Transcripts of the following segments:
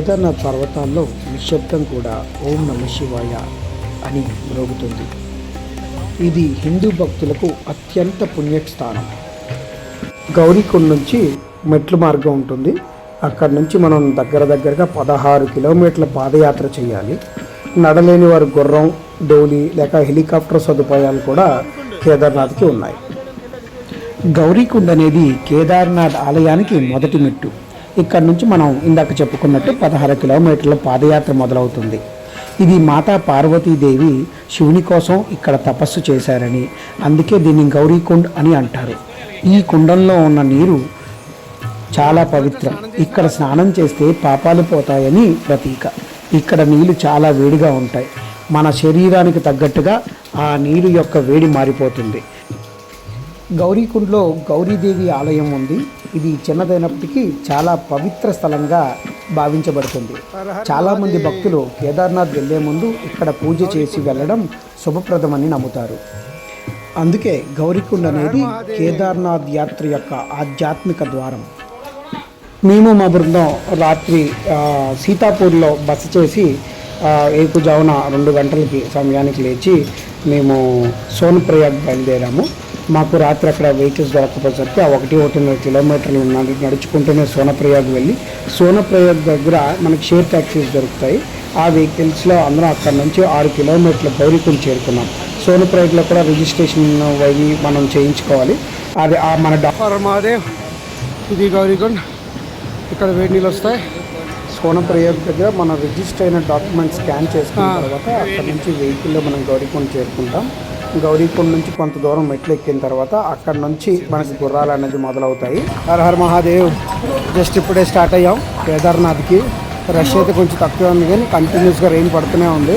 కేదార్నాథ్ పర్వతాల్లో నిశ్శబ్దం కూడా ఓం నమ శివాయ అని మ్రోగుతుంది. ఇది హిందూ భక్తులకు అత్యంత పుణ్యస్థానం. గౌరీకుండ్ నుంచి మెట్ల మార్గం ఉంటుంది. అక్కడ నుంచి మనం దగ్గర దగ్గరగా పదహారు కిలోమీటర్ల పాదయాత్ర చేయాలి. నడలేని వారు గుర్రం డోలి లేక హెలికాప్టర్ సదుపాయాలు కూడా కేదార్నాథ్కి ఉన్నాయి. గౌరీకుండ్ అనేది కేదార్నాథ్ ఆలయానికి మొదటి మెట్టు. ఇక్కడ నుంచి మనం ఇందాక చెప్పుకున్నట్టు పదహారు కిలోమీటర్ల పాదయాత్ర మొదలవుతుంది. ఇది మాతా పార్వతీదేవి శివుని కోసం ఇక్కడ తపస్సు చేశారని అందుకే దీన్ని గౌరీకుండ్ అని అంటారు. ఈ కుండంలో ఉన్న నీరు చాలా పవిత్రం. ఇక్కడ స్నానం చేస్తే పాపాలు పోతాయని ప్రతీక. ఇక్కడ నీళ్ళు చాలా వేడిగా ఉంటాయి. మన శరీరానికి తగ్గట్టుగా ఆ నీరు యొక్క వేడి మారిపోతుంది. గౌరీకుండ్లో గౌరీదేవి ఆలయం ఉంది. ఇది చిన్నదైనప్పటికీ చాలా పవిత్ర స్థలంగా భావించబడుతుంది. చాలామంది భక్తులు కేదార్నాథ్ వెళ్ళే ముందు ఇక్కడ పూజ చేసి వెళ్ళడం శుభప్రదమని నమ్ముతారు. అందుకే గౌరీకుండ్ అనేది కేదార్నాథ్ యాత్ర యొక్క ఆధ్యాత్మిక ద్వారం. మేము మా బృందం రాత్రి సీతాపూర్లో బస చేసి ఆ, ఏకుజామున రెండు గంటలకి సమయానికి లేచి మేము సోనప్రయాగ్ బయలుదేరాము. మాకు రాత్రి అక్కడ వెహికల్స్ దొరకకపోయేసరికి ఆ ఒకటి ఒకటిన్నర కిలోమీటర్లు నడి నడుచుకుంటూనే సోనప్రయాగ్ వెళ్ళి సోనప్రయాగ్ దగ్గర మనకి షేర్ ట్యాక్సీస్ దొరుకుతాయి. ఆ వెహికల్స్లో అందరం అక్కడ నుంచి ఆరు కిలోమీటర్ల బౌరికుని చేరుకున్నాం. సోనప్రయాగ్లో కూడా రిజిస్ట్రేషన్ అవి మనం చేయించుకోవాలి. అది ఆ మన డఫర్ మాదే ఇది గౌరీకొండ్. ఇక్కడ వేడి నీళ్ళు వస్తాయి. సోనప్రయాగ్ దగ్గర మనం రిజిస్టర్ అయిన డాక్యుమెంట్ స్కాన్ చేసుకున్న. తర్వాత అక్కడ నుంచి వెహికల్లో మనం గౌరీకొండ చేరుకుంటాం. గౌరీకొండ నుంచి కొంత దూరం మెట్లు ఎక్కిన తర్వాత అక్కడ నుంచి మనకి గుర్రాలు అనేది మొదలవుతాయి. హర హర మహాదేవ్. జస్ట్ ఇప్పుడే స్టార్ట్ అయ్యాం. కేదార్నాథ్కి. రష్ అయితే కొంచెం తక్కువ ఉంది కానీ కంటిన్యూస్గా రెయిన్ పడుతూనే ఉంది.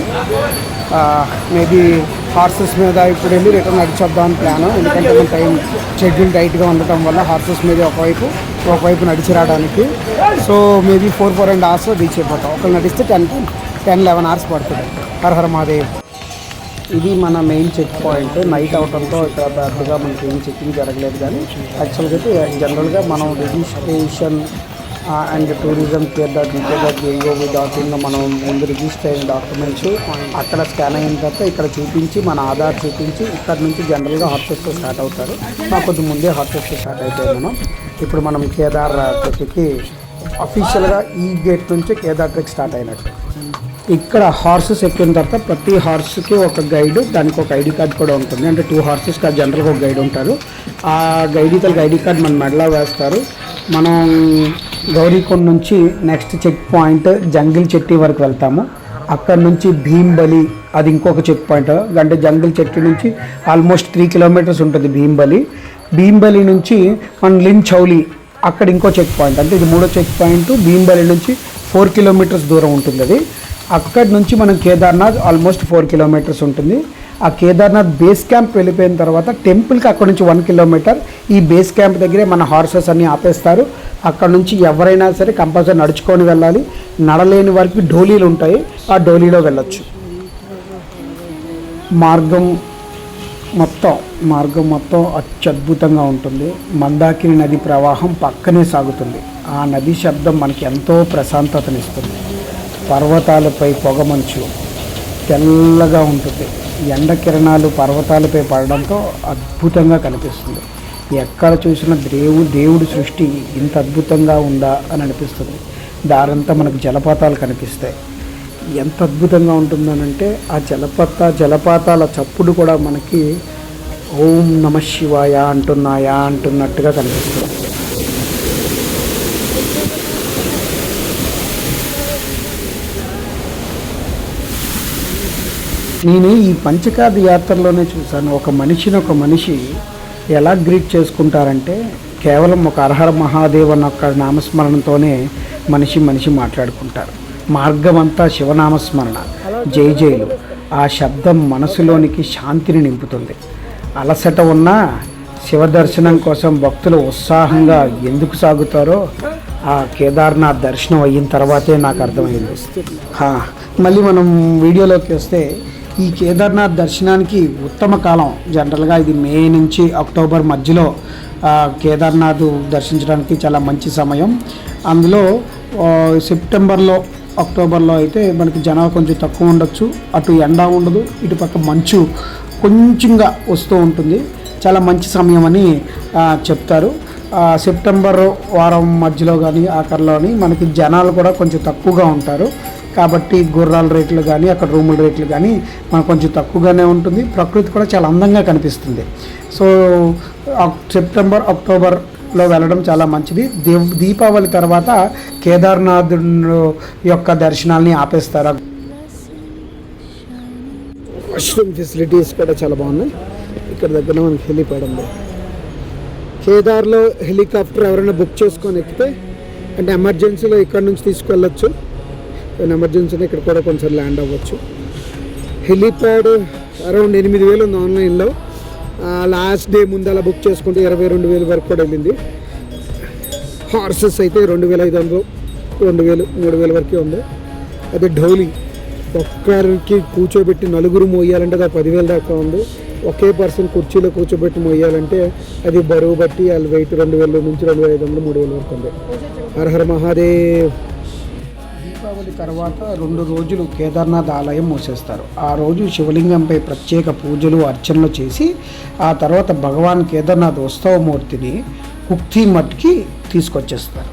మేబీ హార్సెస్ మీద ఇప్పుడు వెళ్ళి రిటర్న్ నడిచొద్దాం ప్లాన్. ఎందుకంటే మన టైం షెడ్యూల్ టైట్గా ఉండటం వల్ల హార్సెస్ మీద ఒకవైపు ఒకవైపు నడిచి రావడానికి. So maybe four four and అవర్స్లో రీచ్ అయిపోతాం. ఒకరు నడిస్తే టెన్ టెన్ లెవెన్ అవర్స్ పడుతుంది. హర్ హర్ మహాదేవ్. ఇది మన మెయిన్ చెక్ పాయింట్ నైట్ అవటంతో ఇక్కడ పెద్దగా మనకి ఏం చెక్కింగ్ జరగలేదు కానీ యాక్చువల్గా అయితే జనరల్గా మనం registration and tourism care dot Vijay dot AOV dot ఇన్లో మనం ముందు రిజిస్టర్ అయిన డాక్యుమెంట్స్ అక్కడ స్కాన్ అయిన తర్వాత ఇక్కడ చూపించి మన ఆధార్ చూపించి ఇక్కడ నుంచి జనరల్గా హార్సెస్తో స్టార్ట్ అవుతారు. మాకు కొద్ది ముందే హార్సెస్తో స్టార్ట్ అయిపోయాయి మనం. ఇప్పుడు మనం కేదార్ ట్రెక్కి అఫీషియల్గా ఈ గేట్ నుంచి కేదార్ ట్రెక్ స్టార్ట్ అయినట్టు. ఇక్కడ హార్సెస్ ఎక్కిన తర్వాత ప్రతి హార్స్కి ఒక గైడ్ దానికి ఒక ఐడి కార్డ్ కూడా ఉంటుంది. అంటే టూ హార్సెస్కి జనరల్గా ఒక గైడ్ ఉంటారు. ఆ గైడ్ తలకి ఐడి కార్డ్ మన మెడలో వేస్తారు. మనం గౌరీకొండ నుంచి next check point jungle Chatti వరకు వెళ్తాము. అక్కడ నుంచి భీంబలి అది ఇంకొక చెక్ పాయింట్ అంటే జంగిల్ చెట్టు నుంచి ఆల్మోస్ట్ త్రీ కిలోమీటర్స్ ఉంటుంది భీంబలి. భీంబలి నుంచి మన లిన్ చౌలి అక్కడ ఇంకో చెక్ పాయింట్ అంటే ఇది మూడో చెక్ పాయింట్ భీంబలి నుంచి ఫోర్ కిలోమీటర్స్ దూరం ఉంటుంది అది. అక్కడి నుంచి మనం కేదార్నాథ్ ఆల్మోస్ట్ ఫోర్ కిలోమీటర్స్ ఉంటుంది. ఆ కేదార్నాథ్ బేస్ క్యాంప్ వెళ్ళిపోయిన తర్వాత టెంపుల్కి అక్కడ నుంచి వన్ కిలోమీటర్ ఈ బేస్ క్యాంప్ దగ్గరే మన హార్సెస్ అన్నీ ఆపేస్తారు. అక్కడ నుంచి ఎవరైనా సరే కంపల్సరీ నడుచుకొని వెళ్ళాలి. నడలేని వారికి డోలీలు ఉంటాయి. ఆ డోలీలో వెళ్ళొచ్చు. మార్గం మొత్తం మార్గం మొత్తం అత్యద్భుతంగా ఉంటుంది. మందాకిని నది ప్రవాహం పక్కనే సాగుతుంది. ఆ నది శబ్దం మనకి ఎంతో ప్రశాంతతనిస్తుంది. పర్వతాలపై పొగమంచు తెల్లగా ఉంటుంది. ఎండ కిరణాలు పర్వతాలపై పడడంతో అద్భుతంగా కనిపిస్తుంది. ఎక్కడ చూసినా దేవుడు దేవుడి సృష్టి ఇంత అద్భుతంగా ఉందా అని అనిపిస్తుంది. దారంతా మనకు జలపాతాలు కనిపిస్తాయి. ఎంత అద్భుతంగా ఉంటుందనంటే ఆ జలపాత జలపాతాల చప్పుడు కూడా మనకి ఓం నమ శివాయ అంటున్నాయా అంటున్నట్టుగా కనిపిస్తుంది. నేను ఈ పంచకాది యాత్రలోనే చూశాను. ఒక మనిషిని ఒక మనిషి ఎలా గ్రీట్ చేసుకుంటారంటే కేవలం ఒక అర్హర మహాదేవ్ అన్న ఒక్క నామస్మరణతోనే మనిషి మనిషి మాట్లాడుకుంటారు. మార్గం అంతా శివనామస్మరణ జై జైలు. ఆ శబ్దం మనసులోనికి శాంతిని నింపుతుంది. అలసట ఉన్నా శివ దర్శనం కోసం భక్తులు ఉత్సాహంగా ఎందుకు సాగుతారో ఆ కేదార్నాథ్ దర్శనం అయిన తర్వాతే నాకు అర్థమైంది. మళ్ళీ మనం వీడియోలోకి వస్తే ఈ కేదార్నాథ్ దర్శనానికి ఉత్తమ కాలం జనరల్గా ఇది మే నుంచి అక్టోబర్ మధ్యలో కేదార్నాథ్ దర్శించడానికి చాలా మంచి సమయం. అందులో సెప్టెంబర్లో అక్టోబర్లో అయితే మనకి జనాలు కొంచెం తక్కువ ఉండొచ్చు అటు ఎండ ఉండదు ఇటు పక్క మంచు కొంచెంగా వస్తూ ఉంటుంది. చాలా మంచి సమయం అని చెప్తారు. సెప్టెంబర్ వారం మధ్యలో కానీ ఆఖరిలోని మనకి జనాలు కూడా కొంచెం తక్కువగా ఉంటారు. కాబట్టి గుర్రాల రేట్లు కానీ అక్కడ రూముల రేట్లు కానీ మనకు కొంచెం తక్కువగానే ఉంటుంది. ప్రకృతి కూడా చాలా అందంగా కనిపిస్తుంది. సో సెప్టెంబర్ సెప్టెంబర్ అక్టోబర్లో వెళ్ళడం చాలా మంచిది. దేవ్ దీపావళి తర్వాత కేదార్నాథ్ యొక్క దర్శనాల్ని ఆపేస్తారు. వాష్రూమ్ ఫెసిలిటీస్ కూడా చాలా బాగున్నాయి. ఇక్కడ దగ్గర మనకి హెలిప్యాడ్ ఉంది. కేదార్లో హెలికాప్టర్ ఎవరైనా బుక్ చేసుకొని ఎక్కితే అంటే ఎమర్జెన్సీలో ఇక్కడ నుంచి తీసుకెళ్ళొచ్చు. ఎమర్జెన్సీలో ఇక్కడ కూడా కొంచెం ల్యాండ్ అవ్వచ్చు. హెలిప్యాడ్ అరౌండ్ ఎనిమిది వేలు ఉంది ఆన్లైన్లో లాస్ట్ డే ముందు అలా బుక్ చేసుకుంటే ఇరవై రెండు వేలు వరకు కూడా వెళ్ళింది. హార్సెస్ అయితే రెండు వేల ఐదు వందలు రెండు వేలు మూడు వేల వరకే ఉంది. అదే ఢోలీ ఒక్కరికి కూర్చోబెట్టి నలుగురు మోయాలంటే అది పదివేల దాకా ఉంది. ఒకే పర్సన్ కుర్చీలో కూర్చోబెట్టి మోయాలంటే అది బరువు బట్టి వాళ్ళ వెయిట్ రెండు వేల నుంచి రెండు వేల ఐదు వందలు మూడు వేలు వరకు ఉంది హర హర మహాదేవ్. దీపావళి తర్వాత రెండు రోజులు కేదార్నాథ్ ఆలయం మూసేస్తారు. ఆ రోజు శివలింగంపై ప్రత్యేక పూజలు అర్చనలు చేసి ఆ తర్వాత భగవాన్ కేదార్నాథ్ ఉత్సవమూర్తిని కుక్తి మట్కి తీసుకొచ్చేస్తారు.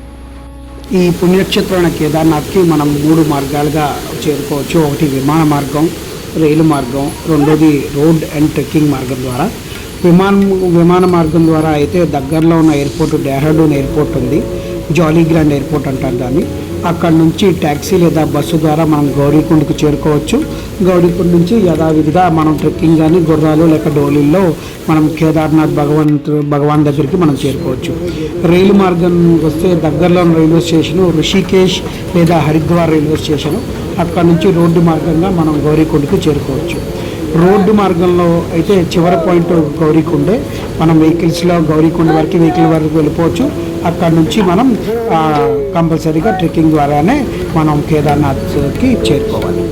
ఈ పుణ్యక్షేత్రమైన కేదార్నాథ్కి మనం మూడు మార్గాలుగా చేరుకోవచ్చు. ఒకటి విమాన మార్గం రైలు మార్గం రెండోది రోడ్ అండ్ ట్రెక్కింగ్ మార్గం ద్వారా. విమానం విమాన మార్గం ద్వారా అయితే దగ్గరలో ఉన్న ఎయిర్పోర్ట్ డెహ్రాడూన్ ఎయిర్పోర్ట్ ఉంది. జాలీ గ్రాండ్ ఎయిర్పోర్ట్ అంటారు దాన్ని. అక్కడ నుంచి ట్యాక్సీ లేదా బస్సు ద్వారా మనం గౌరీకుండకు చేరుకోవచ్చు. గౌరీకుండ నుంచి యథావిధిగా మనం ట్రెక్కింగ్ కానీ గుర్రాలు లేక డోలీల్లో మనం కేదార్నాథ్ భగవంతు భగవాన్ దగ్గరికి మనం చేరుకోవచ్చు. రైలు మార్గం వస్తే దగ్గరలో ఉన్న రైల్వే స్టేషను ఋషికేశ్ లేదా హరిద్వార్ రైల్వే స్టేషను. అక్కడ నుంచి రోడ్డు మార్గంగా మనం గౌరీకుండకు చేరుకోవచ్చు. రోడ్డు మార్గంలో అయితే చివరి పాయింట్ గౌరీకుండే. మనం వెహికల్స్లో గౌరీకుండ వరకు వెహికల్ వరకు వెళ్ళిపోవచ్చు. అక్కడ నుంచి మనం కంపల్సరీగా ట్రెక్కింగ్ ద్వారానే మనం కేదార్నాథ్కి చేరుకోవాలి.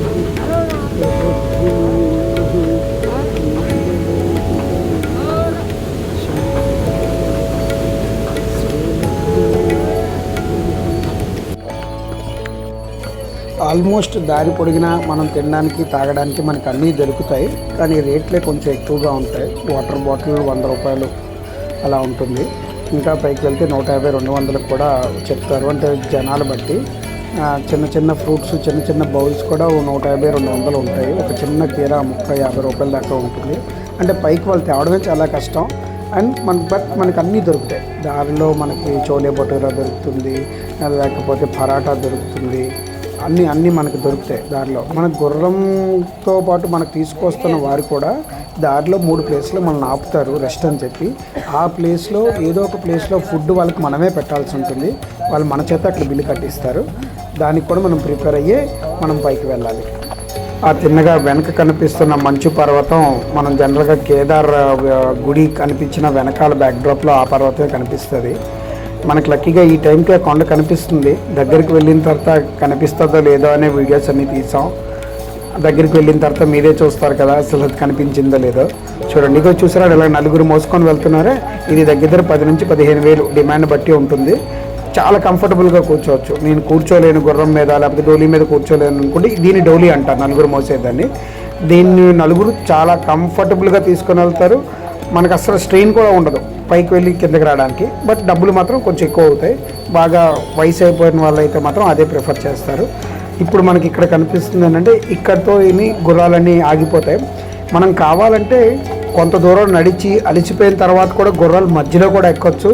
ఆల్మోస్ట్ దారి పొడిగినా మనం తినడానికి తాగడానికి మనకు అన్నీ దొరుకుతాయి. కానీ రేట్లే కొంచెం ఎక్కువగా ఉంటాయి. వాటర్ బాటిల్ వంద రూపాయలు అలా ఉంటుంది. ఇంకా పైకి వెళ్తే నూట యాభై రెండు వందలకు కూడా చెప్తారు. అంటే జనాలు బట్టి చిన్న చిన్న ఫ్రూట్స్ చిన్న చిన్న బౌల్స్ కూడా నూట యాభై రెండు వందలు ఉంటాయి. ఒక చిన్న కీర ముక్క యాభై రూపాయల దాకా ఉంటుంది. అంటే పైకి వాళ్ళు తేవడమే చాలా కష్టం. అండ్ మన బట్ మనకు అన్నీ దొరుకుతాయి. దారిలో మనకి చోలే భటూరా దొరుకుతుంది. లేకపోతే పరాటా దొరుకుతుంది. అన్నీ అన్నీ మనకు దొరుకుతాయి దారిలో. మన గుర్రంతో పాటు మనకు తీసుకొస్తున్న వారు కూడా దారిలో మూడు ప్లేస్లో మనల్ని ఆపుతారు రెస్ట్ అని చెప్పి. ఆ ప్లేస్లో ఏదో ఒక ప్లేస్లో ఫుడ్ వాళ్ళకి మనమే పెట్టాల్సి ఉంటుంది. వాళ్ళు మన చేత అక్కడ బిల్లు కట్టిస్తారు. దానికి కూడా మనం ప్రిపేర్ అయ్యే మనం పైకి వెళ్ళాలి. ఆ తిన్నగా వెనక కనిపిస్తున్న మంచు పర్వతం మనం జనరల్గా కేదార్ గుడి కనిపించిన వెనకాల బ్యాక్డ్రాప్లో ఆ పర్వతమే కనిపిస్తుంది. మనకి లక్కీగా ఈ టైంకి ఆ కొండ కనిపిస్తుంది. దగ్గరికి వెళ్ళిన తర్వాత కనిపిస్తుందో లేదో అనే వీడియోస్ అన్ని తీసాం. దగ్గరికి వెళ్ళిన తర్వాత మీరే చూస్తారు కదా అసలు అది కనిపించిందో లేదో. చూడండి ఇగో చూసారా ఇలా నలుగురు మోసుకొని వెళ్తున్నారే. ఇది దగ్గర దగ్గర పది నుంచి పదిహేను వేలు డిమాండ్ బట్టి ఉంటుంది. చాలా కంఫర్టబుల్గా కూర్చోవచ్చు. నేను కూర్చోలేను గుర్రం మీద లేకపోతే డోలీ మీద కూర్చోలేను అనుకుంటే దీన్ని డోలీ అంటారు నలుగురు మోసేదాన్ని. దీన్ని నలుగురు చాలా కంఫర్టబుల్గా తీసుకొని వెళ్తారు. మనకు అసలు స్ట్రెయిన్ కూడా ఉండదు. పైకి వెళ్ళి కిందకి రావడానికి. బట్ డబ్బులు మాత్రం కొంచెం ఎక్కువ అవుతాయి. బాగా వయసు అయిపోయిన వాళ్ళు అయితే మాత్రం అదే ప్రిఫర్ చేస్తారు. ఇప్పుడు మనకి ఇక్కడ కనిపిస్తుంది ఏంటంటే ఇక్కడతో ఇవి గుర్రాలన్నీ ఆగిపోతాయి. మనం కావాలంటే కొంత దూరం నడిచి అలిచిపోయిన తర్వాత కూడా గుర్రాలు మధ్యలో కూడా ఎక్కొచ్చు.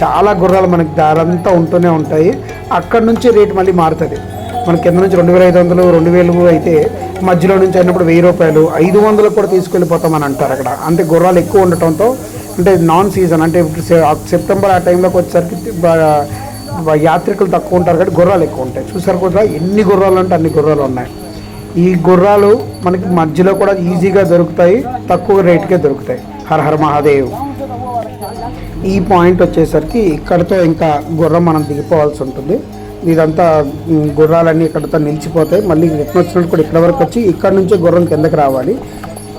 చాలా గుర్రాలు మనకి దారంతా ఉంటూనే ఉంటాయి. అక్కడ నుంచి రేటు మళ్ళీ మారుతుంది. మన కింద నుంచి రెండు వేల ఐదు వందలు రెండు వేలు అయితే మధ్యలో నుంచి అయినప్పుడు వెయ్యి రూపాయలు ఐదు వందలు కూడా తీసుకెళ్ళిపోతామని అంటారు అక్కడ. అంతే గుర్రాలు ఎక్కువ ఉండటంతో అంటే నాన్ సీజన్ అంటే ఇప్పుడు సెప్టెంబర్ ఆ టైంలోకి వచ్చేసరికి యాత్రికులు తక్కువ ఉంటారు కాబట్టి గుర్రాలు ఎక్కువ ఉంటాయి. చూసారు కూడా ఎన్ని గుర్రాలు అంటే అన్ని గుర్రాలు ఉన్నాయి. ఈ గుర్రాలు మనకి మధ్యలో కూడా ఈజీగా దొరుకుతాయి తక్కువ రేటుకే దొరుకుతాయి. హర హర మహాదేవ్. ఈ పాయింట్ వచ్చేసరికి ఇక్కడతో ఇంకా గుర్రం మనం దిగిపోవాల్సి ఉంటుంది. ఇదంతా గుర్రాలన్నీ ఇక్కడతో నిలిచిపోతాయి. మళ్ళీ రిటర్న్ వచ్చినట్టు కూడా ఇక్కడ వరకు వచ్చి ఇక్కడ నుంచి గుర్రం కిందకి రావాలి.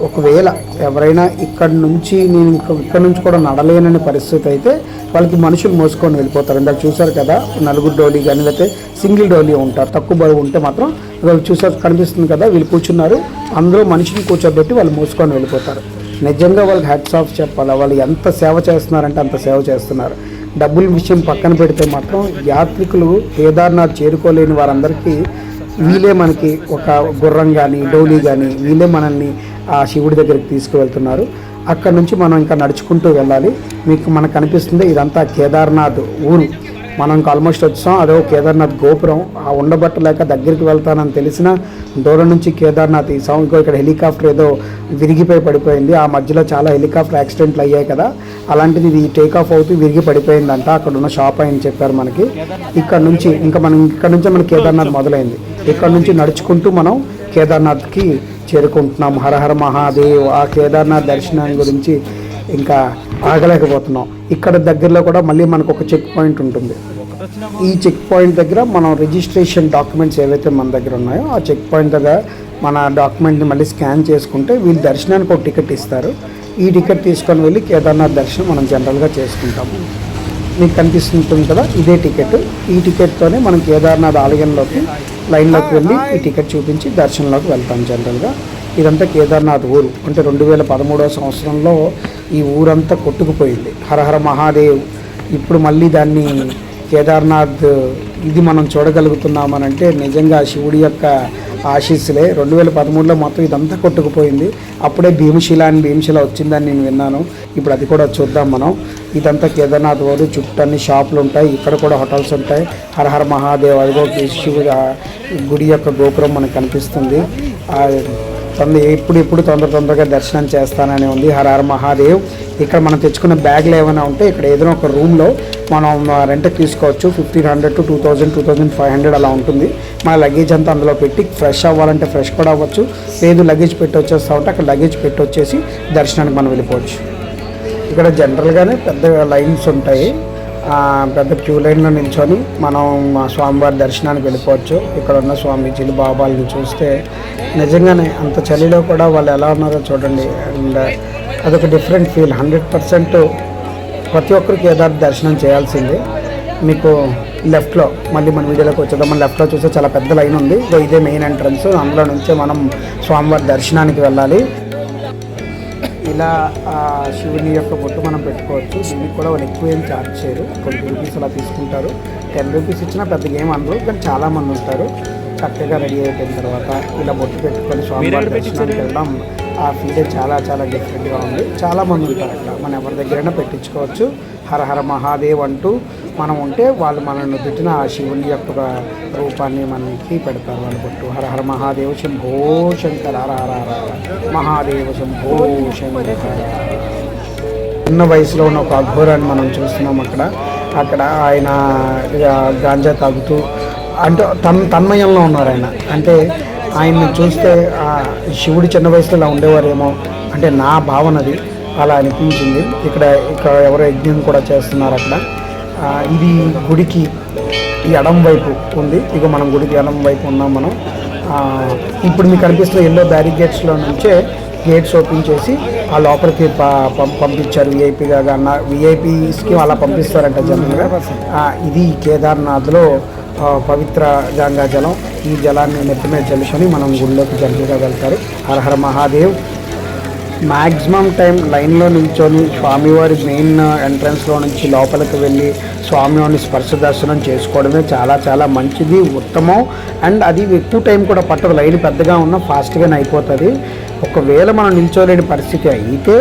ఒకవేళ ఎవరైనా ఇక్కడ నుంచి నేను ఇక్కడ నుంచి కూడా నడలేనని పరిస్థితి అయితే వాళ్ళకి మనుషులు మోసుకొని వెళ్ళిపోతారు. ఇందాక చూశారు కదా నలుగురు డోలీ కానీ లేకపోతే సింగిల్ డోలీ ఉంటారు. తక్కువ బరువు ఉంటే మాత్రం వాళ్ళు చూసారు కనిపిస్తుంది కదా వీళ్ళు కూర్చున్నారు. అందరూ మనిషిని కూర్చోబెట్టి వాళ్ళు మోసుకొని వెళ్ళిపోతారు. నిజంగా వాళ్ళకి హెడ్స్ ఆఫ్ చెప్పాలి? వాళ్ళు ఎంత సేవ చేస్తున్నారంటే అంత సేవ చేస్తున్నారు. డబ్బుల విషయం పక్కన పెడితే మాత్రం యాత్రికులు కేదార్నాథ్ చేరుకోలేని వారందరికీ వీళ్ళే మనకి ఒక గుర్రం కానీ డోలీ కానీ వీళ్ళే మనల్ని ఆ శివుడి దగ్గరికి తీసుకువెళ్తున్నారు. అక్కడ నుంచి మనం ఇంకా నడుచుకుంటూ వెళ్ళాలి. మీకు మనకు కనిపిస్తుంది ఇదంతా కేదార్నాథ్ ఊరు. మనం ఇంకా ఆల్మోస్ట్ వచ్చాం. అదో కేదార్నాథ్ గోపురం. ఆ ఉండబట్టలేక దగ్గరికి వెళ్తానని తెలిసిన దూరం నుంచి కేదార్నాథ్ ఈ ఇంకో ఇక్కడ హెలికాప్టర్ ఏదో విరిగిపోయి పడిపోయింది. ఆ మధ్యలో చాలా హెలికాప్టర్ యాక్సిడెంట్లు అయ్యాయి కదా. అలాంటిది ఇది టేక్ ఆఫ్ అవుతూ విరిగి పడిపోయిందంట. అక్కడ ఉన్న షాప్ అని చెప్పారు మనకి. ఇక్కడ నుంచి ఇంకా మనం ఇక్కడ నుంచే మన కేదార్నాథ్ మొదలైంది. ఇక్కడ నుంచి నడుచుకుంటూ మనం కేదార్నాథ్కి చేరుకుంటున్నాం. హరహర మహాదేవ్ ఆ కేదార్నాథ్ దర్శనాన్ని గురించి ఇంకా ఆగలేకపోతున్నాం. ఇక్కడ దగ్గరలో కూడా మళ్ళీ మనకు ఒక చెక్ పాయింట్ ఉంటుంది. ఈ చెక్ పాయింట్ దగ్గర మనం రిజిస్ట్రేషన్ డాక్యుమెంట్స్ ఏవైతే మన దగ్గర ఉన్నాయో ఆ చెక్ పాయింట్ దగ్గర మన డాక్యుమెంట్ని మళ్ళీ స్కాన్ చేసుకుంటే వీళ్ళు దర్శనానికి ఒక టికెట్ ఇస్తారు. ఈ టికెట్ తీసుకొని వెళ్ళి కేదార్నాథ్ దర్శనం మనం జనరల్గా చేసుకుంటాము. మీకు కనిపిస్తుంటుంది కదా ఇదే టికెట్ ఈ టికెట్తోనే మనం కేదార్నాథ్ ఆలయంలోకి లైన్లోకి వెళ్ళి ఈ టికెట్ చూపించి దర్శనంలోకి వెళ్తాం జనరల్గా. ఇదంతా కేదార్నాథ్ ఊరు. అంటే రెండు వేల పదమూడవ సంవత్సరంలో ఈ ఊరంతా కొట్టుకుపోయింది. హరహర మహాదేవ్. ఇప్పుడు మళ్ళీ దాన్ని కేదార్నాథ్ ఇది మనం చూడగలుగుతున్నామనంటే నిజంగా శివుడి యొక్క ఆశీస్సులే. రెండు వేల పదమూడులో మొత్తం ఇదంతా కొట్టుకుపోయింది. అప్పుడే భీమశిల అని భీమశిల వచ్చిందని నేను విన్నాను. ఇప్పుడు అది కూడా చూద్దాం మనం. ఇదంతా కేదార్నాథ్ ఊరు చుట్టూ అన్ని షాపులు ఉంటాయి. ఇక్కడ కూడా హోటల్స్ ఉంటాయి. హరహర మహాదేవ్ అదిగో శివుడు గుడి యొక్క గోపురం మనకు కనిపిస్తుంది. తొందర ఎప్పుడు ఎప్పుడు తొందర తొందరగా దర్శనం చేస్తానని ఉంది. హర మహాదేవ్. ఇక్కడ మనం తెచ్చుకున్న బ్యాగ్లు ఏమైనా ఉంటే ఇక్కడ ఏదైనా ఒక రూమ్లో మనం రెంట్కి తీసుకోవచ్చు. Fifteen hundred to two thousand two thousand five hundred అలా ఉంటుంది. మన లగేజ్ అంతా అందులో పెట్టి ఫ్రెష్ అవ్వాలంటే ఫ్రెష్ కూడా అవ్వచ్చు. లేదు లగేజ్ పెట్టి వచ్చేస్తా ఉంటే అక్కడ లగేజ్ పెట్టి వచ్చేసి దర్శనానికి మనం వెళ్ళిపోవచ్చు. ఇక్కడ జనరల్గానే పెద్ద లైన్స్ ఉంటాయి. పెద్ద క్యూ లైన్లో నిల్చొని మనం మా స్వామివారి దర్శనానికి వెళ్ళిపోవచ్చు. ఇక్కడ ఉన్న స్వామీజీలు బాబాలను చూస్తే నిజంగానే అంత చలిలో కూడా వాళ్ళు ఎలా ఉన్నారో చూడండి. అండ్ అదొక డిఫరెంట్ ఫీల్ హండ్రెడ్ పర్సెంట్ ప్రతి ఒక్కరు కేదార్ దర్శనం చేయాల్సిందే. మీకు లెఫ్ట్లో మళ్ళీ మన వీడియోలోకి వచ్చేద్దాం మన లెఫ్ట్లో చూస్తే చాలా పెద్ద లైన్ ఉంది. ఇదో ఇదే మెయిన్ ఎంట్రన్స్ అందులో నుంచే మనం స్వామివారి దర్శనానికి వెళ్ళాలి. ఇలా ఆ, శివుని యొక్క బొట్టు మనం పెట్టుకోవచ్చు. దీనికి కూడా వాళ్ళు ఎక్కువ ఏం ఛార్జ్ చేయరు. ట్వంటీ రూపీస్ అలా తీసుకుంటారు. టెన్ రూపీస్ ఇచ్చినా పెద్దగా ఏం అనరు కానీ చాలా మంది ఉంటారు. చక్కగా రెడీ అయిపోయిన తర్వాత ఇలా బొట్టు పెట్టుకొని స్వామివారి దర్శనానికి వెళ్ళడం ఆ ఫీడే చాలా చాలా డిఫరెంట్గా ఉంది. చాలా మంది ఉంటారు అక్కడ. మనం ఎవరి దగ్గరైనా పెట్టించుకోవచ్చు. హర హర మహాదేవ్ అంటూ మనం ఉంటే వాళ్ళు మనల్ని తిట్టిన ఆ శివుని యొక్క రూపాన్ని మనకి పెడతారు వాళ్ళు పట్టు హర హర మహాదేవ శంభో శంకర హర హర హర మహాదేవ శంభో శంకర చిన్న వయసులో ఉన్న ఒక అఘోరాన్ని మనం చూస్తున్నాం అక్కడ. అక్కడ ఆయన గాంజా తాగుతూ అంటే తన్ తన్మయంలో ఉన్నారు ఆయన. అంటే ఆయన్ని చూస్తే శివుడి చిన్న వయసులో ఇలా ఉండేవారేమో అంటే నా భావనది అలా అనిపించింది. ఇక్కడ ఇక్కడ ఎవరో యజ్ఞం కూడా చేస్తున్నారు అక్కడ. ఇది గుడికి ఎడం వైపు ఉంది. ఇక మనం గుడికి ఎడం వైపు ఉన్నాం మనం. ఇప్పుడు మీకు కనిపిస్తున్న ఎల్లో బ్యారిగేట్స్లో నుంచే గేట్స్ ఓపెన్ చేసి ఆ లోపలికి ప- పం- పంపించారు విఐపీగా అన్న విఐపీస్కి అలా పంపిస్తారంట జనరల్గా. ఇది కేదార్నాథ్లో పవిత్ర గంగా జలం ఈ జలాన్ని నెత్తిమే మీద మనం గుళ్ళోకి జనరల్గా వెళ్తారు. హరహర మహాదేవ్. మ్యాక్సిమం టైం లైన్లో నిల్చొని స్వామివారి మెయిన్ ఎంట్రన్స్లో నుంచి లోపలికి వెళ్ళి స్వామివారిని స్పర్శ దర్శనం చేసుకోవడమే చాలా చాలా మంచిది ఉత్తమం. అండ్ అది ఎక్కువ టైం కూడా పట్టదు. లైన్ పెద్దగా ఉన్నా ఫాస్ట్గానే అయిపోతుంది. ఒకవేళ మనం నిల్చోలేని పరిస్థితి అయితే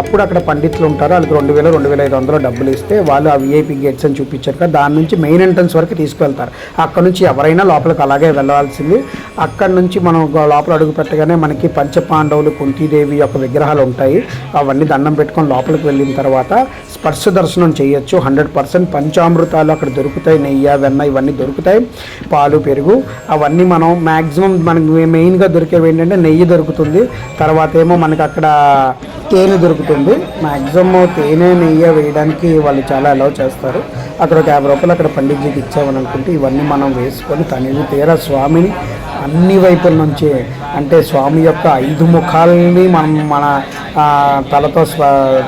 అప్పుడు అక్కడ పండితులు ఉంటారు. వాళ్ళకి రెండు వేల రెండు వేల ఐదు వందలు డబ్బులు ఇస్తే వాళ్ళు ఆ విఐపి గేట్స్ అని చూపించారు కదా దాని నుంచి మెయిన్ ఎంట్రన్స్ వరకు తీసుకువెళ్తారు అక్కడ నుంచి ఎవరైనా లోపలికి అలాగే వెళ్ళాల్సింది. అక్కడ నుంచి మనం లోపల అడుగు పెట్టగానే మనకి పంచపాండవులు కుంతీదేవి యొక్క విగ్రహాలు ఉంటాయి. అవన్నీ దండం పెట్టుకొని లోపలికి వెళ్ళిన తర్వాత స్పర్శ దర్శనం చేయొచ్చు. హండ్రెడ్ పర్సెంట్ పంచామృతాలు అక్కడ దొరుకుతాయి. నెయ్యి వెన్న ఇవన్నీ దొరుకుతాయి. పాలు పెరుగు. అవన్నీ మనం మ్యాక్సిమం మనకి మెయిన్గా దొరికేవి ఏంటంటే నెయ్యి దొరుకుతుంది. తర్వాత ఏమో మనకి అక్కడ తేనె దొరుకుతుంది. మ్యాక్సిమం తేనె నెయ్యి వేయడానికి వాళ్ళు చాలా అలౌ చేస్తారు. అక్కడ ఒక యాభై రూపాయలు అక్కడ పండిట్జీకి ఇచ్చామని అనుకుంటే ఇవన్నీ మనం వేసుకొని తనివి తీరా స్వామిని అన్ని వైపుల నుంచి అంటే స్వామి యొక్క ఐదు ముఖాలని మనం మన తలతో స్ప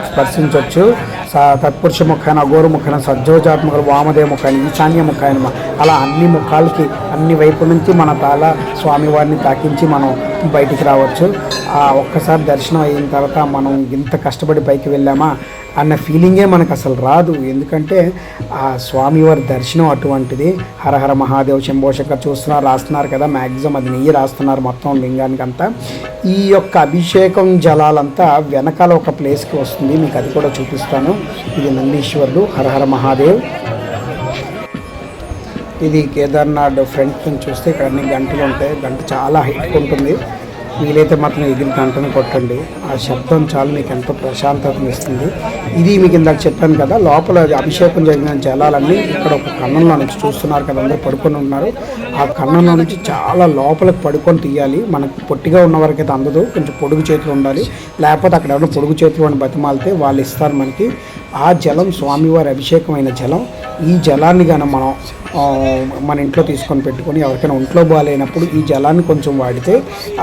స్పర్శించవచ్చు స- తత్పురుష ముఖాన అఘోర ముఖాన సజ్జోజాత్మక వామదేవ ముఖాన్ని ఈశాన్య ముఖాయన అలా అన్ని ముఖాలకి అన్ని వైపు నుంచి మన తల స్వామివారిని తాకించి మనం బయటికి రావచ్చు. ఆ ఒక్కసారి దర్శనం అయిన తర్వాత మనం ఇంత కష్టపడి పైకి వెళ్ళామా అన్న ఫీలింగే మనకు అసలు రాదు. ఎందుకంటే ఆ స్వామివారి దర్శనం అటువంటిది. హరహర మహాదేవ్ శంభోషకర్ చూస్తున్నారు రాస్తున్నారు కదా. మ్యాక్సిమం అది నెయ్యి రాస్తున్నారు మొత్తం లింగానికంతా ఈ యొక్క అభిషేకం జలాలంతా వెనకాల ఒక ప్లేస్కి వస్తుంది. మీకు అది కూడా చూపిస్తాను. ఇది నందీశ్వరుడు హరహర మహాదేవ్. ఇది కేదార్నాథ్ ఫ్రంట్ నుంచి చూస్తే ఇక్కడ అన్ని గంటలు ఉంటాయి. గంట చాలా హైట్ ఉంటుంది. వీలైతే మాత్రం ఎగిరి గంటను కొట్టండి. ఆ శబ్దం చాలా మీకు ఎంతో ప్రశాంతతను ఇస్తుంది. ఇది మీకు ఇందాక చెప్పాను కదా లోపల అభిషేకం జరిగిన జలాలన్నీ ఇక్కడ ఒక కన్నంలో నుంచి చూస్తున్నారు కదా అందరూ పడుకొని ఉన్నారు. ఆ కన్నంలో నుంచి చాలా లోపలికి పడుకొని తీయాలి. మనకు పొట్టిగా ఉన్న వరకైతే అయితే అందదు కొంచెం పొడుగు చేతులు ఉండాలి. లేకపోతే అక్కడ ఎవరైనా పొడుగు చేతులు అని బతిమాలితే వాళ్ళు ఇస్తారు మనకి. ఆ జలం స్వామివారి అభిషేకమైన జలం ఈ జలాన్ని కానీ మనం మన ఇంట్లో తీసుకొని పెట్టుకొని ఎవరికైనా ఒంట్లో బాగాలేనప్పుడు ఈ జలాన్ని కొంచెం వాడితే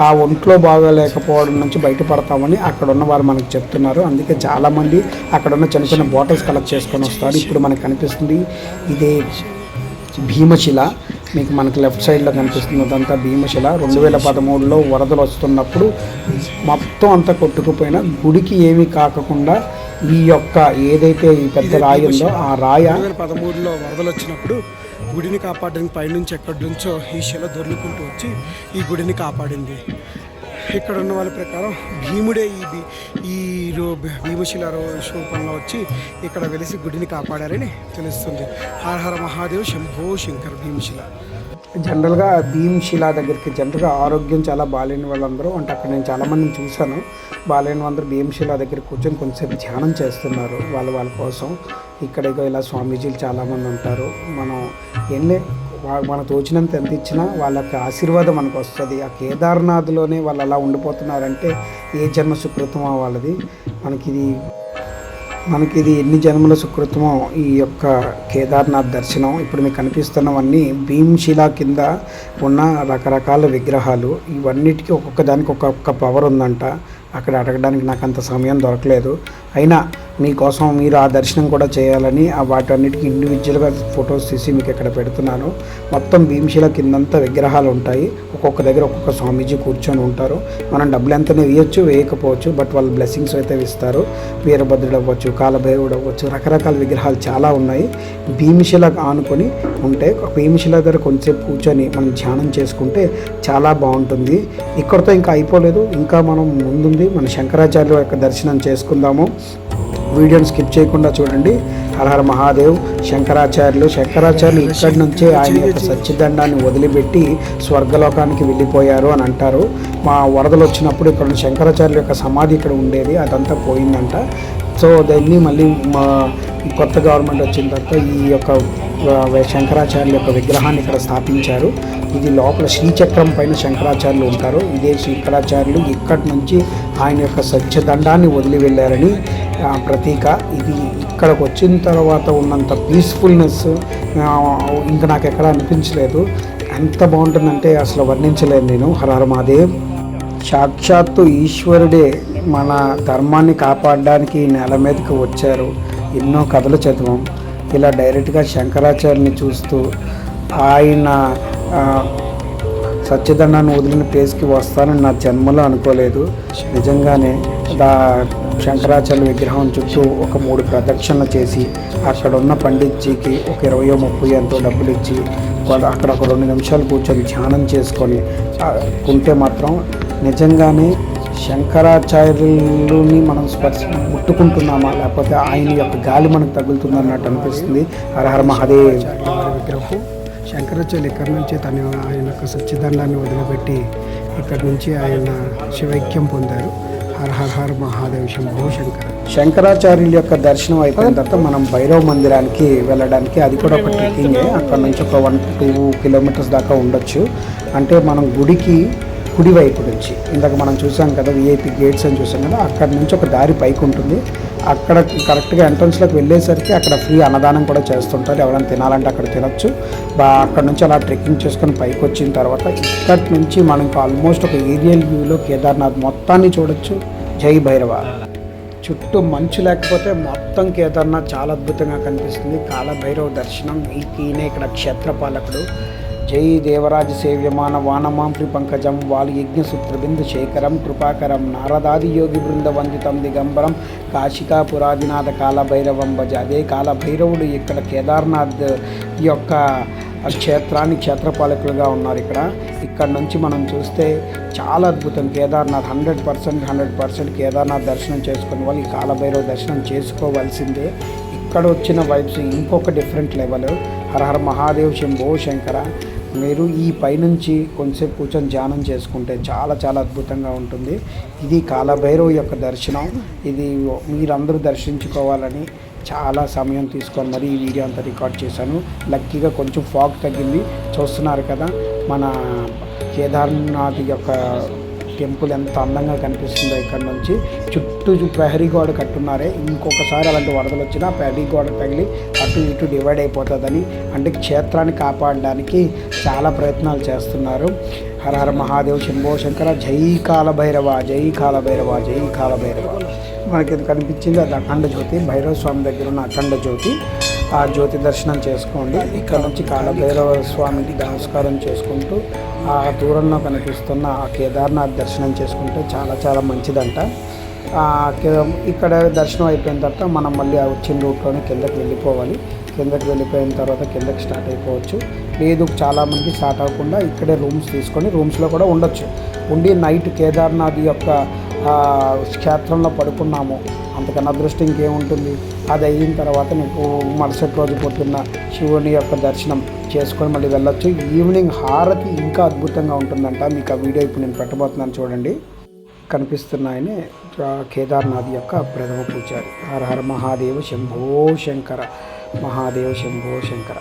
ఆ ఒంట్లో బాగాలేకపోవడం నుంచి బయటపడతామని అక్కడ ఉన్న వారు మనకు చెప్తున్నారు. అందుకే చాలామంది అక్కడ ఉన్న చిన్న చిన్న బాటిల్స్ కలెక్ట్ చేసుకొని వస్తారు. ఇప్పుడు మనకు కనిపిస్తుంది ఇదే భీమశిల. మీకు మనకి లెఫ్ట్ సైడ్లో కనిపిస్తుంది అదంతా భీమశిల. రెండు వేల పదమూడులో వరదలు వస్తున్నప్పుడు మొత్తం అంతా కొట్టుకుపోయిన గుడికి ఏమీ కాకుండా ఈ యొక్క ఏదైతే ఈ పెద్ద రాయి ఉందో ఆ రాయ రెండు వేల పదమూడులో వరదలు వచ్చినప్పుడు గుడిని కాపాడడానికి పైనుంచి ఎక్కడి నుంచో ఈ శిల దొర్లుకుంటూ వచ్చి ఈ గుడిని కాపాడింది. ఇక్కడ ఉన్న వాళ్ళ ప్రకారం భీముడే ఈ ఈ భీమశిల రూపంలో వచ్చి ఇక్కడ వెలిసి గుడిని కాపాడారని తెలుస్తుంది. హర హర మహాదేవ్ శంభో శంకర్ భీమశిల. జనరల్గా భీమ్శిలా దగ్గరికి జనరల్గా ఆరోగ్యం చాలా బాగాలేని వాళ్ళందరూ అంటే అక్కడ నేను చాలామందిని చూశాను. బాగాలేని వాళ్ళందరూ భీమ్శిలా దగ్గర కూర్చొని కొంచెంసేపు ధ్యానం చేస్తున్నారు వాళ్ళ వాళ్ళ కోసం. ఇక్కడ ఇలా స్వామీజీలు చాలామంది ఉంటారు. మనం ఎన్ని వా- మనకు తోచినంత ఎంత ఇచ్చినా వాళ్ళకి ఆశీర్వాదం మనకు వస్తుంది. ఆ కేదార్నాథ్లోనే వాళ్ళు అలా ఉండిపోతున్నారంటే ఏ జన్మ సుకృతమో వాళ్ళది. మనకి ఇది మనకి ఇది ఎన్ని జన్మల సుకృతమో ఈ యొక్క కేదార్నాథ్ దర్శనం ఇప్పుడు మీకు కనిపిస్తున్నవన్నీ భీమ్శిలా కింద ఉన్న రకరకాల విగ్రహాలు. ఇవన్నిటికీ ఒక్కొక్క దానికి ఒక్కొక్క పవర్ ఉందంట. అక్కడ అడగడానికి నాకు అంత సమయం దొరకలేదు. అయినా మీకోసం మీరు ఆ దర్శనం కూడా చేయాలని ఆ వాటన్నిటికీ ఇండివిజువల్గా ఫొటోస్ తీసి మీకు ఇక్కడ పెడుతున్నాను. మొత్తం భీమశిల కిందంతా విగ్రహాలు ఉంటాయి. ఒక్కొక్క దగ్గర ఒక్కొక్క స్వామీజీ కూర్చొని ఉంటారు. మనం డబ్బులు ఎంతనే వేయచ్చు వేయకపోవచ్చు బట్ వాళ్ళు బ్లెస్సింగ్స్ అయితే ఇస్తారు. వీరభద్రుడు అవ్వచ్చు కాలభైరుడు అవ్వచ్చు రకరకాల విగ్రహాలు చాలా ఉన్నాయి. భీమశిల ఆనుకొని ఉంటే భీమశిల దగ్గర కొంచెంసేపు కూర్చొని మనం ధ్యానం చేసుకుంటే చాలా బాగుంటుంది. ఇక్కడితో ఇంకా అయిపోలేదు. ఇంకా మనం ముందుంది మన శంకరాచార్యుల యొక్క దర్శనం చేసుకుందాము. వీడియోని స్కిప్ చేయకుండా చూడండి. హరహర మహాదేవ్ శంకరాచార్యులు. శంకరాచార్యులు ఇక్కడి నుంచే ఆయన యొక్క సత్యదండాన్ని వదిలిపెట్టి స్వర్గలోకానికి వెళ్ళిపోయారు అని అంటారు. మా వరదలు వచ్చినప్పుడు ఇక్కడ శంకరాచార్యుల యొక్క సమాధి ఇక్కడ ఉండేది. అదంతా పోయిందంట. సో దాన్ని మళ్ళీ మా కొత్త గవర్నమెంట్ వచ్చిన తర్వాత ఈ యొక్క శంకరాచార్యుల యొక్క విగ్రహాన్ని ఇక్కడ స్థాపించారు. ఇది లోపల శ్రీచక్రం పైన శంకరాచార్యులు ఉంటారు. ఇదే శంకరాచార్యులు ఇక్కడి నుంచి ఆయన యొక్క సత్యదండాన్ని వదిలి వెళ్ళారని ప్రతీక. ఇది ఇక్కడికి వచ్చిన తర్వాత ఉన్నంత పీస్ఫుల్నెస్ ఇంకా నాకు ఎక్కడ అనిపించలేదు. ఎంత బాగుంటుందంటే అసలు వర్ణించలేను నేను. హరహర మహాదేవ్. సాక్షాత్తు ఈశ్వరుడే మన ధర్మాన్ని కాపాడడానికి నేల మీదకి వచ్చారు. ఎన్నో కథలు చదివాం. ఇలా డైరెక్ట్గా శంకరాచార్యుని చూస్తూ ఆయన ఆ, సత్యదండాన్ని వదిలిన ప్లేస్కి వస్తానని నా జన్మలో అనుకోలేదు. నిజంగానే దా శంకరాచార్య విగ్రహం చుట్టూ ఒక మూడు ప్రదక్షిణలు చేసి అక్కడ ఉన్న పండిత్జీకి ఒక ఇరవయో ముప్పై ఎంతో డబ్బులు ఇచ్చి అక్కడ ఒక రెండు నిమిషాలు కూర్చొని ధ్యానం చేసుకొని ఉంటే మాత్రం నిజంగానే శంకరాచార్యులని మనం స్పర్శ ముట్టుకుంటున్నామా? లేకపోతే ఆయన యొక్క గాలి మనకు తగులుతుంది అన్నట్టు అనిపిస్తుంది హరహర మహాదేవ్. విగ్రహం శంకరాచార్యులు ఇక్కడి నుంచి తన ఆయన యొక్క సత్యదండాన్ని వదిలిపెట్టి ఇక్కడి నుంచి ఆయన శివైక్యం పొందారు. హర హర హర మహాదేవ్ శంభో శంకర. శంకరాచార్యుల యొక్క దర్శనం అయిపోయిన తర్వాత మనం భైరవ మందిరానికి వెళ్ళడానికి అది కూడా ఒక ట్రెక్కింగే. అక్కడ నుంచి ఒక వన్ టూ కిలోమీటర్స్ దాకా ఉండొచ్చు. అంటే మనం గుడికి కుడివైపు నుంచి ఇందాక మనం చూసాం కదా విఐపి గేట్స్ అని చూసాం కదా అక్కడ నుంచి ఒక దారి పైకి ఉంటుంది. అక్కడ కరెక్ట్గా ఎంట్రన్స్లోకి వెళ్ళేసరికి అక్కడ ఫ్రీ అన్నదానం కూడా చేస్తుంటారు. ఎవరైనా తినాలంటే అక్కడ తినొచ్చు. బా అక్కడ నుంచి అలా ట్రెక్కింగ్ చేసుకొని పైకి వచ్చిన తర్వాత ఇక్కడి నుంచి మనకు ఆల్మోస్ట్ ఒక ఏరియల్ వ్యూలో కేదార్నాథ్ మొత్తాన్ని చూడొచ్చు. జై భైరవ. చుట్టూ మంచు లేకపోతే మొత్తం కేదార్నాథ్ చాలా అద్భుతంగా కనిపిస్తుంది. కాలభైరవ దర్శనం ఈయన ఇక్కడ క్షేత్రపాలకుడు. జై దేవరాజ సేవ్యమాన వానమాంప్రి పంకజం వాలి యజ్ఞసూత్రబిందు శేఖరం కృపాకరం నారదాది యోగి బృంద వందితం దిగంబరం కాశికా పురాదినాథ కాలభైరవం భజ. అదే కాలభైరవుడు ఇక్కడ కేదార్నాథ్ యొక్క క్షేత్రాన్ని క్షేత్రపాలకులుగా ఉన్నారు ఇక్కడ. ఇక్కడ నుంచి మనం చూస్తే చాలా అద్భుతం. Kedarnath hundred percent hundred percent Kedarnath దర్శనం చేసుకునే వాళ్ళు ఈ కాలభైరవ దర్శనం చేసుకోవాల్సిందే. ఇక్కడ వచ్చిన వైబ్స్ ఇంకొక డిఫరెంట్ లెవెల్. హరహర మహాదేవ్ శంభో శంకర. మీరు ఈ పైనుంచి కొంచెంసేపు కూర్చొని ధ్యానం చేసుకుంటే చాలా చాలా అద్భుతంగా ఉంటుంది. ఇది కాలభైరవ్ యొక్క దర్శనం. ఇది మీరందరూ దర్శించుకోవాలని చాలా సమయం తీసుకొని మరి ఈ వీడియో అంతా రికార్డ్ చేశాను. లక్కీగా కొంచెం ఫాగ్ తగ్గింది. చూస్తున్నారు కదా మన కేదార్నాథ్ యొక్క టెంపుల్ ఎంత అందంగా కనిపిస్తుందో ఇక్కడ నుంచి. చుట్టూ ప్రహరీ గోడ కట్టున్నారే. ఇంకొకసారి అలాంటి వరదలు వచ్చినా ప్రహరీ గోడ తగిలి అటు ఇటు డివైడ్ అయిపోతుందని అంటే క్షేత్రాన్ని కాపాడడానికి చాలా ప్రయత్నాలు చేస్తున్నారు. హర హర మహాదేవ్ శంభో శంకర జై కాలభైరవ జై కాలభైరవ జై కాలభైరవ. మనకి ఇది కనిపించింది అది అఖండ జ్యోతి. భైరవ స్వామి దగ్గర ఉన్న అఖండ జ్యోతి. ఆ జ్యోతి దర్శనం చేసుకోండి. ఇక్కడ నుంచి కాలభైరవ స్వామికి నమస్కారం చేసుకుంటూ ఆ దూరంలో కనిపిస్తున్న ఆ కేదార్నాథ్ దర్శనం చేసుకుంటే చాలా చాలా మంచిదంట. ఇక్కడ దర్శనం అయిపోయిన తర్వాత మనం మళ్ళీ ఆ వచ్చిన రూట్లోనే కిందకి వెళ్ళిపోవాలి. కిందకి వెళ్ళిపోయిన తర్వాత కిందకి స్టార్ట్ అయిపోవచ్చు. లేదు చాలామంది స్టార్ట్ అవ్వకుండా ఇక్కడే రూమ్స్ తీసుకొని రూమ్స్లో కూడా ఉండొచ్చు. ఉండి నైట్ కేదార్నాథ్ యొక్క క్షేత్రంలో పడుకున్నాము. అంతకన్నా అదృష్టం ఇంకేముంటుంది? అది అయిన తర్వాత నీకు మరుసటి రోజు పొద్దున్న శివుని యొక్క దర్శనం చేసుకొని మళ్ళీ వెళ్ళొచ్చు. ఈవినింగ్ హారతి ఇంకా అద్భుతంగా ఉంటుందంట. మీకు ఆ వీడియో ఇప్పుడు నేను పెట్టబోతున్నాను చూడండి. కనిపిస్తున్నాయని కేదార్నాథ్ యొక్క ప్రథమ పూజారి. హర హర మహాదేవ శంభో శంకర. మహాదేవ శంభో శంకర.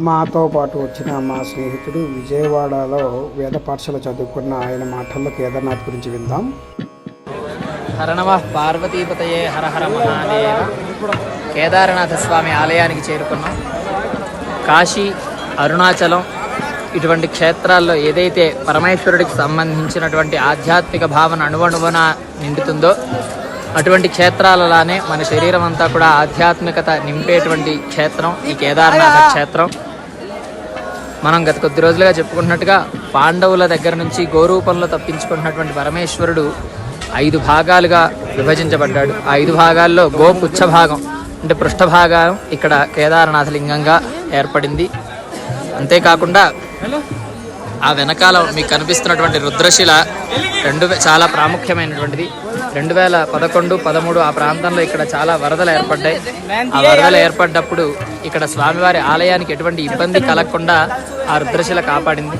మాతో పాటు వచ్చిన మా స్నేహితుడు విజయవాడలో వేద పాఠశాల చదువుకున్న ఆయన మాటల్లో కేదార్నాథ్ గురించి విందాం. హర పార్వతీపతయే హరహర మహాదేవ. కేదారనాథ స్వామి ఆలయానికి చేరుకున్నాం. కాశీ అరుణాచలం ఇటువంటి క్షేత్రాల్లో ఏదైతే పరమేశ్వరుడికి సంబంధించినటువంటి ఆధ్యాత్మిక భావన అణువణువన నిండుతుందో అటువంటి క్షేత్రాలలానే మన శరీరం అంతా కూడా ఆధ్యాత్మికత నింపేటువంటి క్షేత్రం ఈ కేదారనాథ క్షేత్రం. మనం గత కొద్ది రోజులుగా చెప్పుకున్నట్టుగా పాండవుల దగ్గర నుంచి గోరూపంలో తప్పించుకున్నటువంటి పరమేశ్వరుడు ఐదు భాగాలుగా విభజించబడ్డాడు. ఆ ఐదు భాగాల్లో గోపుచ్చ భాగం అంటే పృష్ఠభాగం ఇక్కడ కేదారనాథ లింగంగా ఏర్పడింది. అంతేకాకుండా ఆ వెనకాల మీకు కనిపిస్తున్నటువంటి రుద్రశిల రెండు చాలా ప్రాముఖ్యమైనటువంటిది. రెండు వేల పదకొండు పదమూడు ఆ ప్రాంతంలో ఇక్కడ చాలా వరదలు ఏర్పడ్డాయి. ఆ వరదలు ఏర్పడ్డప్పుడు ఇక్కడ స్వామివారి ఆలయానికి ఎటువంటి ఇబ్బంది కలగకుండా ఆ రుద్రశిల కాపాడింది.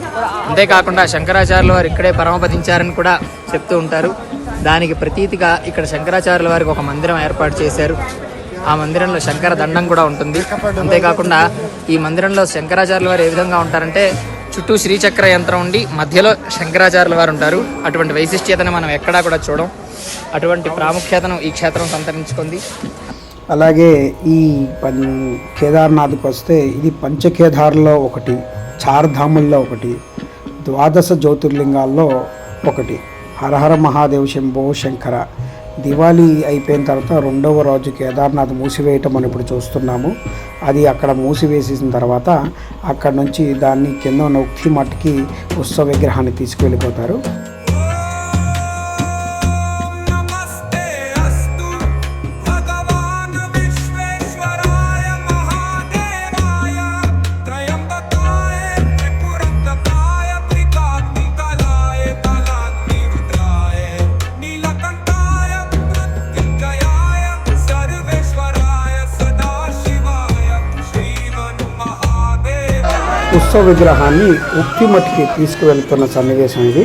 అంతేకాకుండా శంకరాచార్యులు వారు ఇక్కడే పరమపదించారని కూడా చెప్తూ ఉంటారు. దానికి ప్రతీతిగా ఇక్కడ శంకరాచార్యుల వారికి ఒక మందిరం ఏర్పాటు చేశారు. ఆ మందిరంలో శంకర దండం కూడా ఉంటుంది. అంతేకాకుండా ఈ మందిరంలో శంకరాచార్యుల వారు ఏ విధంగా ఉంటారంటే చుట్టూ శ్రీచక్ర యంత్రం ఉండి మధ్యలో శంకరాచార్యుల వారు ఉంటారు. అటువంటి వైశిష్ట్యతను మనం ఎక్కడా కూడా చూడం. అటువంటి ప్రాముఖ్యతను ఈ క్షేత్రం సంతరించుకుంది. అలాగే ఈ పం కేదార్నాథ్కి వస్తే ఇది పంచకేదార్లో ఒకటి చార్ధాముల్లో ఒకటి ద్వాదశ జ్యోతిర్లింగాల్లో ఒకటి. హరహర మహాదేవ్ శంభో శంకర. దివాళీ అయిపోయిన తర్వాత రెండవ రోజు కేదార్నాథ్ మూసివేయటం మనం ఇప్పుడు చూస్తున్నాము. అది అక్కడ మూసివేసేసిన తర్వాత అక్కడ నుంచి దాన్ని కింద ఉన్న ఉక్తి మట్టికి ఉత్సవ విగ్రహాన్ని తీసుకువెళ్ళిపోతారు. ఉత్సవ విగ్రహాన్ని ఉక్తిమట్టికి తీసుకువెళ్తున్న సన్నివేశం ఇది.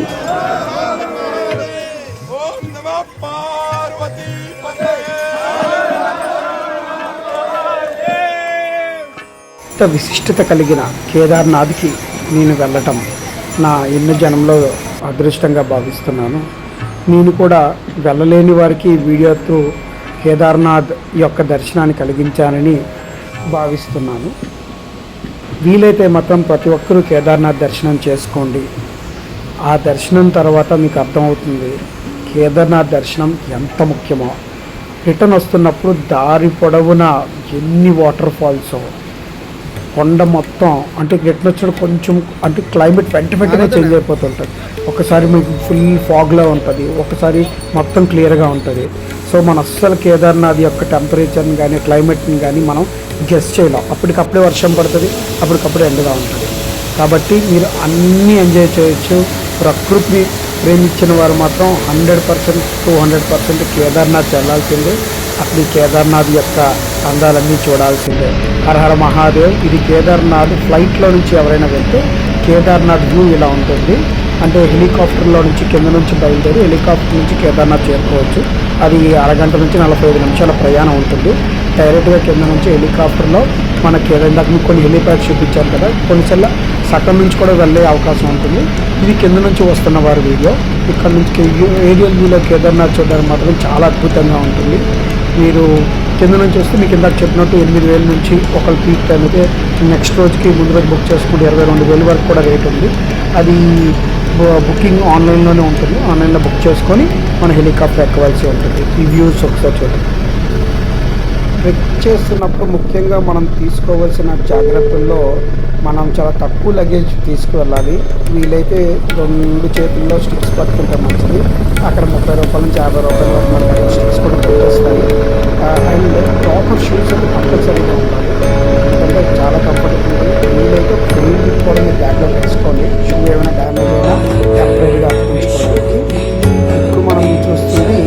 విశిష్టత కలిగిన కేదార్నాథ్కి నేను వెళ్ళటం నా ఎన్ని జనంలో అదృష్టంగా భావిస్తున్నాను. నేను కూడా వెళ్ళలేని వారికి వీడియోతో కేదార్నాథ్ యొక్క దర్శనాన్ని కలిగించానని భావిస్తున్నాను. వీలైతే మాత్రం ప్రతి ఒక్కరూ కేదార్నాథ్ దర్శనం చేసుకోండి. ఆ దర్శనం తర్వాత మీకు అర్థమవుతుంది కేదార్నాథ్ దర్శనం ఎంత ముఖ్యమో. రిటర్న్ వస్తున్నప్పుడు దారి పొడవున ఎన్ని వాటర్ ఫాల్స్. కొండ మొత్తం అంటే రిటర్న్ వచ్చినప్పుడు కొంచెం అంటే క్లైమేట్ వెంట వెంటనే చేంజ్ అయిపోతుంటుంది. ఒకసారి మీకు ఫుల్ ఫాగ్లో ఉంటుంది ఒకసారి మొత్తం క్లియర్గా ఉంటుంది. సో మన అస్సలు కేదార్నాథ్ యొక్క టెంపరేచర్ని కానీ క్లైమేట్ని కానీ మనం గెస్ట్ చేయలేం. అప్పటికప్పుడే వర్షం పడుతుంది అప్పటికప్పుడే ఎండగా ఉంటుంది. కాబట్టి మీరు అన్నీ ఎంజాయ్ చేయొచ్చు. ప్రకృతిని ప్రేమించిన వారు మాత్రం hundred percent two hundred percent Kedarnath వెళ్ళాల్సిందే. అక్కడ కేదార్నాథ్ యొక్క అందాలన్నీ చూడాల్సిందే. హరహర మహాదేవ్ ఇది కేదార్నాథ్ ఫ్లైట్లో నుంచి ఎవరైనా వెళ్తే కేదార్నాథ్ వ్యూ ఇలా ఉంటుంది. అంటే హెలికాప్టర్లో నుంచి కింద నుంచి బయలుదేరి హెలికాప్టర్ నుంచి కేదార్నాథ్ చేరుకోవచ్చు. అది అరగంట నుంచి నలభై ఐదు నిమిషాల ప్రయాణం ఉంటుంది. డైరెక్ట్గా కింద నుంచి హెలికాప్టర్లో మనకి ఏదైనా మీకు కొన్ని హెలిప్యాడ్ చూపించారు కదా కొన్నిసార్లు సగం నుంచి కూడా వెళ్ళే అవకాశం ఉంటుంది. ఇది కింద నుంచి వస్తున్న వారి వీడియో. ఇక్కడ నుంచి ఏరియల్ వ్యూలో కేదార్నాథ్ చూడడానికి మాత్రం చాలా అద్భుతంగా ఉంటుంది. మీరు కింద నుంచి వస్తే మీకు ఇందాక చెప్పినట్టు ఎనిమిది వేల నుంచి ఒకళ్ళు పీక్ టైం అయితే నెక్స్ట్ రోజుకి ముందు రోజు బుక్ చేసుకుంటే ఇరవై రెండు వేల వరకు కూడా రేట్ ఉంది. అది బుకింగ్ ఆన్లైన్లోనే ఉంటుంది. ఆన్లైన్లో బుక్ చేసుకొని మన హెలికాప్టర్ ఎక్కవలసి ఉంటుంది. ఈ వ్యూస్ ఒకసారి చూడండి. ట్రెక్ చేస్తున్నప్పుడు ముఖ్యంగా మనం తీసుకోవాల్సిన జాగ్రత్తల్లో మనం చాలా తక్కువ లగేజ్ తీసుకువెళ్ళాలి. వీలైతే రెండు చేతుల్లో స్టిక్స్ పట్టుకుంటే మంచిది. అక్కడ ముప్పై రూపాయల నుంచి యాభై రూపాయల వరకు మనకి స్టిక్స్ కూడా పెట్టేస్తాయి అండ్ ప్రాపర్ షూస్ అయితే కంపల్సరీగా ఉండాలి. ఎందుకంటే చాలా కంఫర్టబుల్ ఉంటుంది వీలైతే పెయింట్ కూడా మీరు బ్యాగ్లో వేసుకోండి. షూ ఏమైనా డ్యామేజ్ అయినా టెంపరీగా ఇప్పుడు మనం చూస్తుంది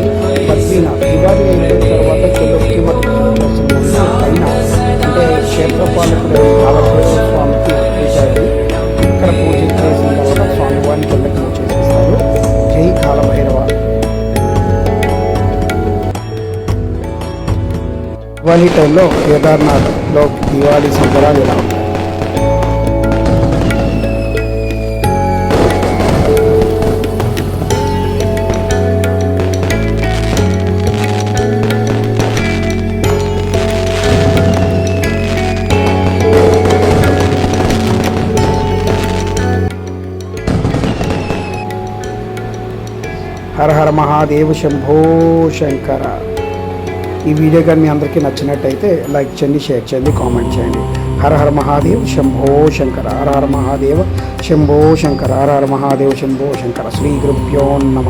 బద్రీనాథ్ దివాళీ అయిపోయిన తర్వాత చెల్లొక్కి పైన అంటే క్షేత్రపాలకుడు కాలభైరవ స్వామికి పూజారి ఇక్కడ పూజ చేసిన తర్వాత స్వామివారిని కిందకి పూజ చేసేస్తారు జై కాలభైరవ. దివాళీ టైంలో కేదార్నాథ్లో దివాళీ సంబరాలు ఇలా ఉంటాయి మహాదేవ శంభో శంకర. ఈ వీడియో కానీ మీ అందరికీ నచ్చినట్టయితే లైక్ చేయండి షేర్ చేయండి కామెంట్ చేయండి. హర హర మహాదేవ్ శంభో శంకర. హర హర మహాదేవ శంభో శంకర. హర హర మహాదేవ్ శంభో శంకర. శ్రీ గురుభ్యో నమ.